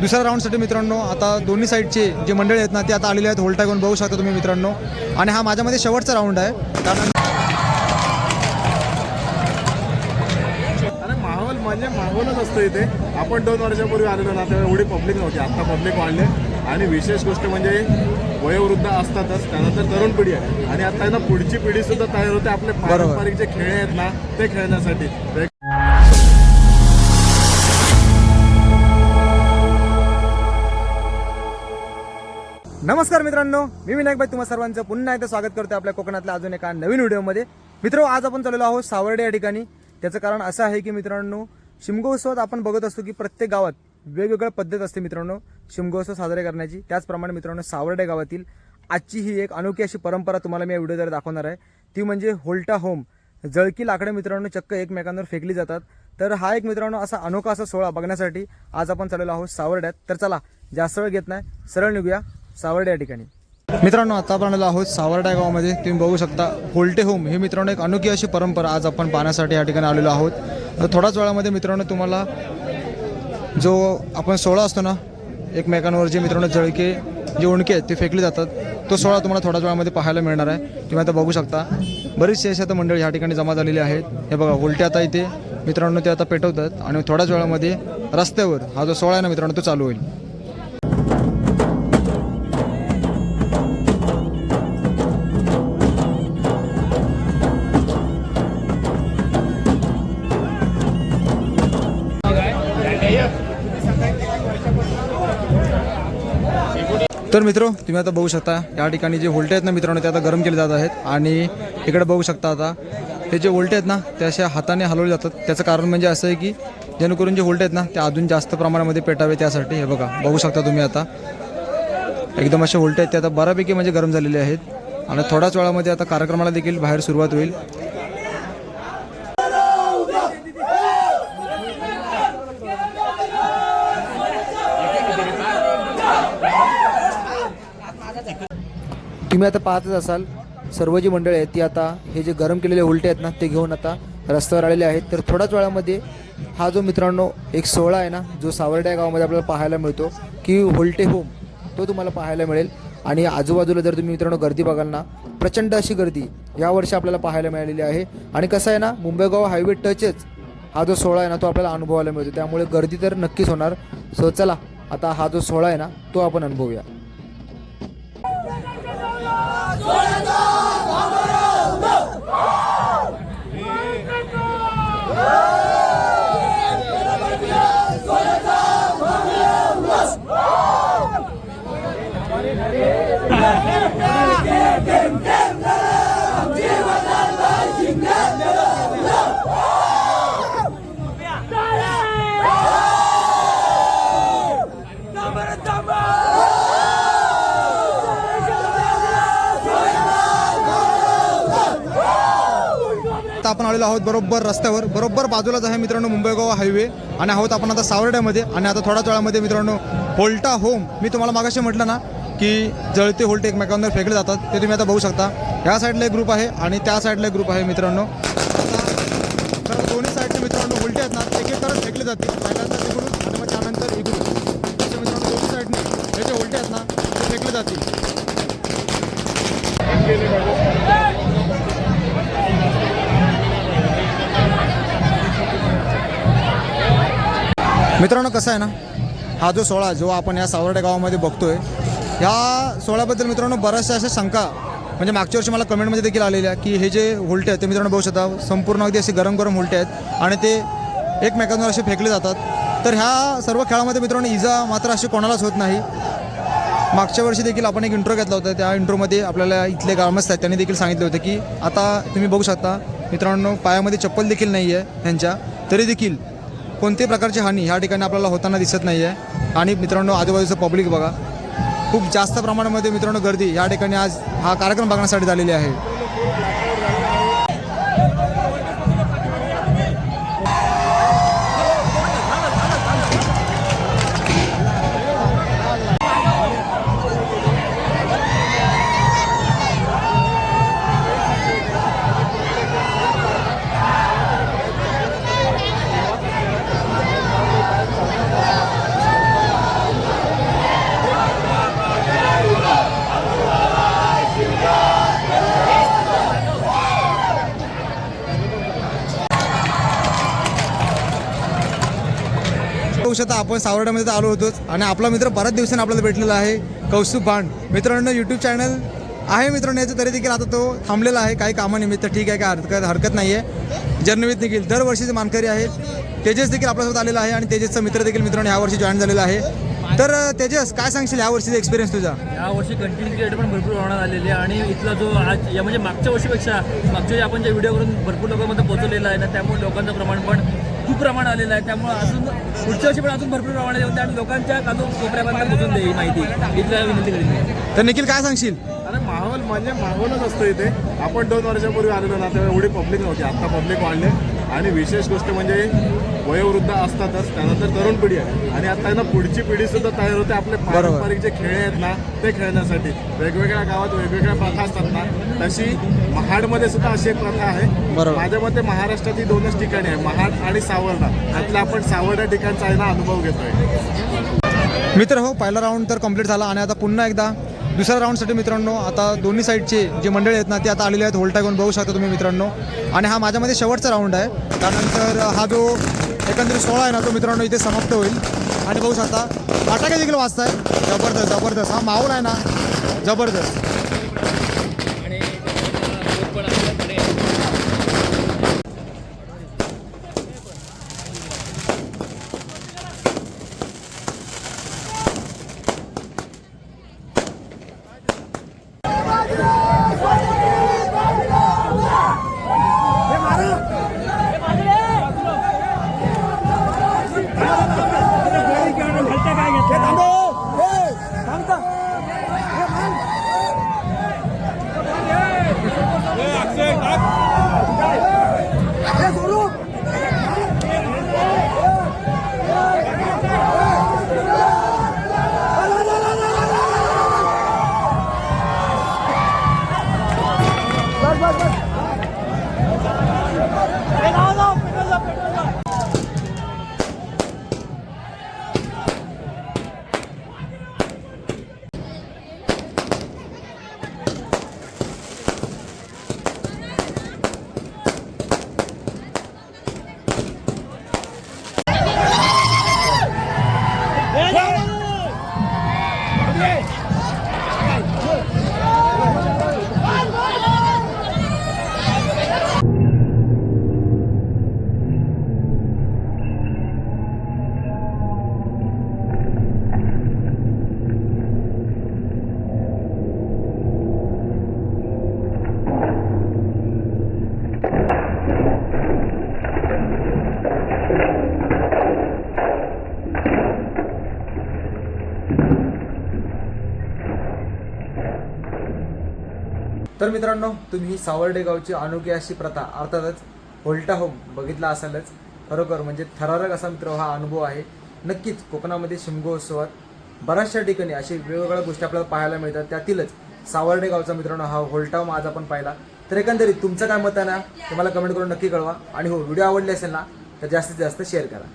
दुसऱ्या राऊंडसाठी मित्रांनो आता दोन्ही साईडचे जे मंडळी आहेत ना ते आता आलेले आहेत. होल्टा घेऊन बघू शकता तुम्ही मित्रांनो. आणि हा माझ्यामध्ये शेवटचा राऊंड आहे. कारण असतो इथे. आपण दोन वर्षापूर्वी आलेलो ना तेव्हा एवढी पब्लिक नव्हती. आता पब्लिक वाढले. आणि विशेष गोष्ट म्हणजे वयोवृद्ध असतातच त्यानंतर तरुण पिढी आहे. आणि आता ना पुढची पिढी सुद्धा तयार होते. आपले पारंपरिक जे खेळ आहेत ना ते खेळण्यासाठी. नमस्कार मित्रांनो मी विनायक भाई तुम्हा सर्वांचं पुन्हा एकदा स्वागत करतो आपल्या कोकणातल्या अजून एका नवीन व्हिडिओमध्ये. मित्र आज आपण चाललेलो आहोत सावर्डे या ठिकाणी. त्याचं कारण असं आहे की मित्रांनो शिमगोत्सवात आपण बघत असतो की प्रत्येक गावात वेगवेगळ्या पद्धत असते मित्रांनो. शिमगोत्सव साजरे करण्याची. त्याचप्रमाणे मित्रांनो सावर्डे गावातील आजची ही एक अनोखी अशी परंपरा तुम्हाला मी या व्हिडिओद्वारे दाखवणार आहे. ती म्हणजे होल्टा होम. जळकी लाकडे मित्रांनो चक्क एकमेकांवर फेकली जातात. तर हा एक मित्रांनो असा अनोखा असा सोहळा बघण्यासाठी आज आपण चाललेलो आहोत सावर्ड्यात. तर चला जास्त वेळ घेत नाही. सरळ निघूया सावर्डे या ठिकाणी. मित्रांनो आता आपण आलो आहोत सावर्डा गावामध्ये तुम्ही बघू शकता होल्टे होम ही मित्रांनो एक अनोखी अशी परंपरा आज आपण पाहण्यासाठी या ठिकाणी आलेलो आहोत. थोड्याच वेळामध्ये मित्रांनो तुम्हाला जो आपण सोहळा असतो ना एकमेकांवर जे मित्रांनो जळके जे उणके आहेत ते फेकले जातात. तो सोहळा तुम्हाला थोड्याच वेळामध्ये पाहायला मिळणार आहे. तुम्ही आता बघू शकता बरीचशी अशी आता मंडळी ह्या ठिकाणी जमा झालेली आहेत. हे बघा उलटे आता इथे मित्रांनो ते आता पेटवतात आणि थोड्याच वेळामध्ये रस्त्यावर हा जो सोहळा आहे ना मित्रांनो तो चालू होईल. तर मित्र तुम्ही आता बघू शकता या ठिकाणी जे व्होल्टे आहेत ना मित्रांनो ते आता गरम केले जात आहेत. आणि इकडे बघू शकता आता हे जे व्होल्टे आहेत ना ते अशा हाताने हलवले जातात. त्याचं कारण म्हणजे असं आहे की जेणेकरून जे व्होल्टे आहेत ना ते अजून जास्त प्रमाणामध्ये पेटावे त्यासाठी. हे बघा बघू शकता तुम्ही आता. एकदम असे व्होल्टे आहेत ते आता बऱ्यापैकी म्हणजे गरम झालेले आहेत. आणि थोड्याच वेळामध्ये आता कार्यक्रमाला देखील बाहेर सुरुवात होईल. तुम्ही आता पाहतच असाल सर्व जी मंडळी आहेत ती आता हे जे गरम केलेले उलटे आहेत ना ते घेऊन आता रस्त्यावर आलेले आहेत. तर थोड्याच वेळामध्ये हा जो मित्रांनो एक सोहळा आहे ना जो सावरड्या गावामध्ये आपल्याला पाहायला मिळतो की होल्टे होम तो तुम्हाला पाहायला मिळेल. आणि आजूबाजूला जर तुम्ही मित्रांनो गर्दी बघाल ना प्रचंड अशी गर्दी यावर्षी आपल्याला पाहायला मिळालेली आहे. आणि कसं आहे ना मुंबई गोवा हायवे टचच हा जो सोहळा आहे ना तो आपल्याला अनुभवायला मिळतो. त्यामुळे गर्दी तर नक्कीच होणार. सो चला आता हा जो सोहळा आहे ना तो आपण अनुभवूया. आता आपण आलेलो आहोत बरोबर रस्त्यावर बरोबर बाजूलाच आहे मित्रांनो मुंबई गोवा हायवे आणि आहोत आपण आता सावर्ड्यामध्ये आणि आता थोड्याच वेळामध्ये मित्रांनो होल्टा होम. मी तुम्हाला मागाशी म्हटलं ना की जळते होल्टे एकमेकांवर फेकले जातात ते तुम्ही आता बघू शकता. या साईडला एक ग्रुप आहे आणि त्या साईडला एक ग्रुप आहे मित्रांनो. तर दोन्ही साईडचे मित्रांनो होल्टे आहेत ना एक एक तरच फेकले जाते पहिल्यांदा तिकडून आणि मग त्यानंतर इकडून. मित्रांनो दोन्ही साईडने हे जे होल्टे आहेत ना ते फेकले जातील. मित्रांनो कसं आहे ना हा जो सोहळा जो आपण या सावर्डे गावामध्ये बघतोय ह्या सोहळ्याबद्दल मित्रांनो बऱ्याचशा अशा शंका म्हणजे मागच्या वर्षी मला कमेंटमध्ये देखील आलेल्या की हे जे उलटे आहेत ते मित्रांनो बघू शकता संपूर्ण अगदी असे गरम गरम उलटे आहेत आणि ते एकमेकांवर असे फेकले जातात. तर ह्या सर्व खेळामध्ये मित्रांनो इजा मात्र अशी कोणालाच होत नाही. मागच्या वर्षी देखील आपण एक इंट्रो घेतला होता त्या इंट्रोमध्ये आपल्याला इथले ग्रामस्थ आहेत त्यांनी देखील सांगितले होते की आता तुम्ही बघू शकता मित्रांनो पायामध्ये चप्पल देखील नाही आहे त्यांच्या तरी देखील कोणत्याही प्रकारची हानी ह्या ठिकाणी आपल्याला होताना दिसत नाही आहे आणि मित्रांनो आजूबाजूचं पब्लिक बघा. खूप जास्त प्रमाणामध्ये मित्रांनो गर्दी या ठिकाणी आज हा कार्यक्रम बघण्यासाठी झालेली आहे. बघू शकता आपण सावर्ड्यामध्ये तर आलो होतोच. आणि आपला मित्र बऱ्याच दिवसांनी आपल्याला भेटलेला आहे. कौस्तुभ भांड. मित्रांनो यूट्यूब चॅनल आहे मित्रांनो याचं तरी देखील आता तो थांबलेला आहे काही कामानिमित्त. ठीक आहे काय हरकत हरकत नाही आहे जर्नवित देखील दरवर्षीचे मानकरी आहेत. तेजस देखील आपल्यासोबत आलेला आहे आणि तेजसचा मित्र देखील मित्रांनो यावर्षी जॉईन झालेला आहे. तर तेजस काय सांगशील यावर्षीचा एक्सपिरियन्स तुझा? या वर्षी कंटेंट क्रिएटर पण भरपूर प्रमाणात आलेले आहे. आणि इथला जो आज या म्हणजे मागच्या वर्षीपेक्षा मागच्या आपण ज्या व्हिडिओ करून भरपूर लोकांमध्ये पोहोचवलेला आहे ना त्यामुळे लोकांचं प्रमाण पण खूप प्रमाण आलेलं आहे. त्यामुळे अजून पुढच्या वर्षी पण अजून भरपूर प्रमाणात येऊन आणि लोकांच्या काजू कोपऱ्यापर्यंत पोहोचून दे ही माहिती. इथल्या विनंती करेन तर निखिल काय सांगशील? अरे माहोल म्हणजे माहोलच असतो इथे. आपण दोन वर्षापूर्वी आलेलो ना तेव्हा एवढी पब्लिक नव्हती. आता पब्लिक वाढले. आणि विशेष गोष्ट म्हणजे वयोवृद्ध असतातच त्यानंतर तरुण पिढी आहे. आणि आता ना पुढची पिढी सुद्धा तयार होते आपले पारंपरिक जे खेळ आहेत ना ते खेळण्यासाठी. वेगवेगळ्या गावात वेगवेगळ्या प्रथा असतात ना तशी महाडमध्ये सुद्धा अशी एक प्रथा आहे. माझ्या मते महाराष्ट्रात ही दोनच ठिकाणी आहे महाड आणि सावर्डा. त्यातल्या आपण सावर्डा ठिकाणचा आहे ना अनुभव घेतोय. मित्र हो पहिला राऊंड तर कंप्लीट झाला आणि आता पुन्हा एकदा दुसऱ्या राऊंडसाठी मित्रांनो आता दोन्ही साईडचे जे मंडळी आहेत ना ते आता आलेले आहेत. होल्टा बघू शकता तुम्ही मित्रांनो. आणि हा माझ्यामध्ये शेवटचा राऊंड आहे. त्यानंतर हा जो एकंदरीत सोहळा आहे ना तो मित्रांनो इथे समाप्त होईल. आणि बघू शकता फटाके देखील वाजत आहे जबरदस्त जबरदस्त. हा माहोल आहे ना जबरदस्त. तर मित्रांनो तुम्ही ही सावर्डे गावची अनोखी अशी प्रथा अर्थातच होल्टा होम बघितला असालच. खरोखर म्हणजे थरारक असा मित्र हा अनुभव आहे. नक्कीच कोकणामध्ये शिमगोत्सवात बऱ्याचशा ठिकाणी अशी वेगवेगळ्या गोष्टी आपल्याला पाहायला मिळतात. त्यातीलच सावर्डे गावचा मित्रांनो हा होल्टा होम आज आपण पाहिला. तर एकंदरीत तुमचं काय मत आहे ना? ते मला कमेंट करून नक्की कळवा. आणि हो व्हिडिओ आवडले असेल ना तर जास्तीत जास्त शेअर करा.